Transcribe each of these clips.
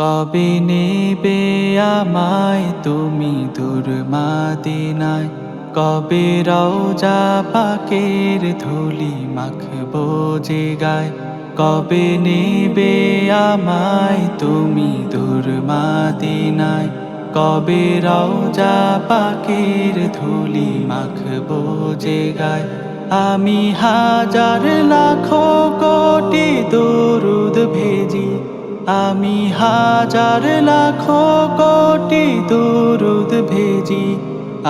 কবে নেবে আমায় তুমি দূর মাদিনায়? কবে রওজা পাকের ধুলি মাখবো যে গায়? কবে নেবে আমায় তুমি দূর মাদিনায়? কবে রওজা পাকের ধুলি মাখবো যে গায়? আমি হাজার লাখ কোটি দরুদ ভেজি আমি হাজার লাখো কোটি দরুদ ভেজি।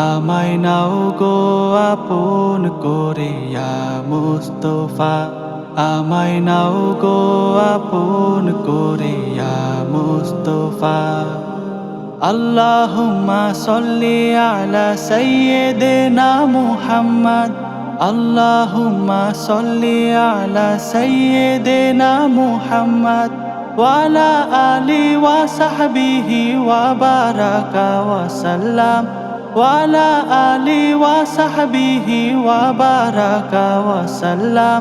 আমায় নাও গো আপন করে মুস্তফা। আমায় নাও গো আপন করে মুস্তফা। আল্লাহুম্মা সাল্লি আলা সাইয়্যিদিনা মুহাম্মদ। আল্লাহুম্মা সাল্লি আলা সাইয়্যিদিনা মুহাম্মদ। ওয়ালা আলি ওয়া সাহবিহি ওয়া বারাকা ওয়া সাল্লাম ওয়ালা আলি ওয়া সাহবিহি ওয়া বারাকা ওয়া সাল্লাম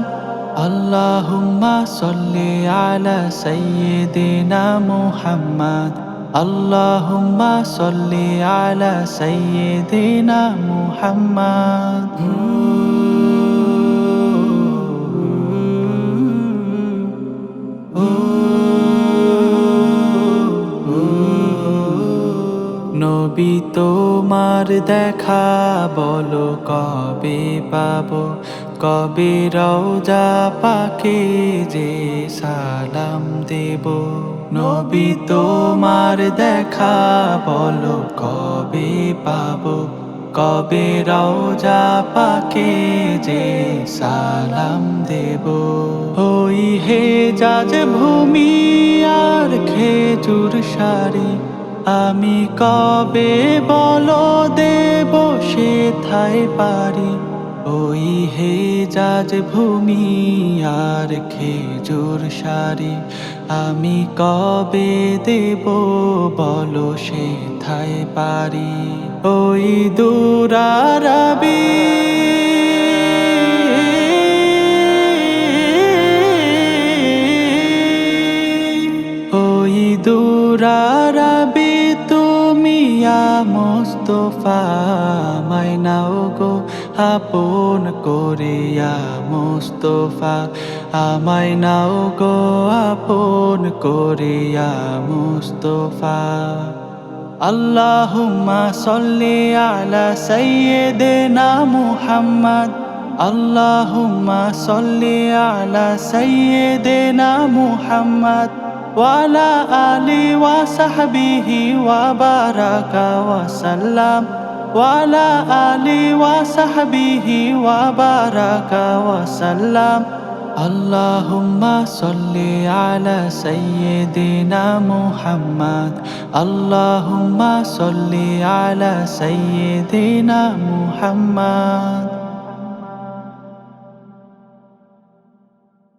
আল্লাহুম্মা সাল্লি আলা সাইয়্যিদিনা নবী তোমার দেখা বলো কবে পাব? কবে রওজা পাকে যে সালাম দেব? নবী তোমার দেখা বলো কবে পাব? কবে রওজা পাকে যে সালাম দেব? ওই হে যাজ ভূমি আর খেজুর সারি আমি কবে বলো দেব সে থাই পারি? ওই হে যাজ ভূমি আর খেজুর সারি। আমি কবে দেব বলো সে থাই পারি? ওই দূরারবি ওই দূরারবি মোস্তফা, মাইনাও গো, আপন করিয়া মোস্তফা আমায় নাও গো, আপন করিয়া মোস্তফা। আল্লাহুম্মা সাল্লি আলা সাইয়্যিদিনা মুহাম্মদ। আল্লাহুম্মা সাল্লি আলা সাইয়্যিদিনা মুহাম্মদ। ওয়ালা আলি ওয়া সাহবিহি ওয়া বারাকা ওয়া সাল্লাম ওয়ালা আলি ওয়া সাহবিহি ওয়া বারাকা ওয়া সাল্লাম আল্লাহুম্মা সাল্লি আলা সাইয়্যিদিনা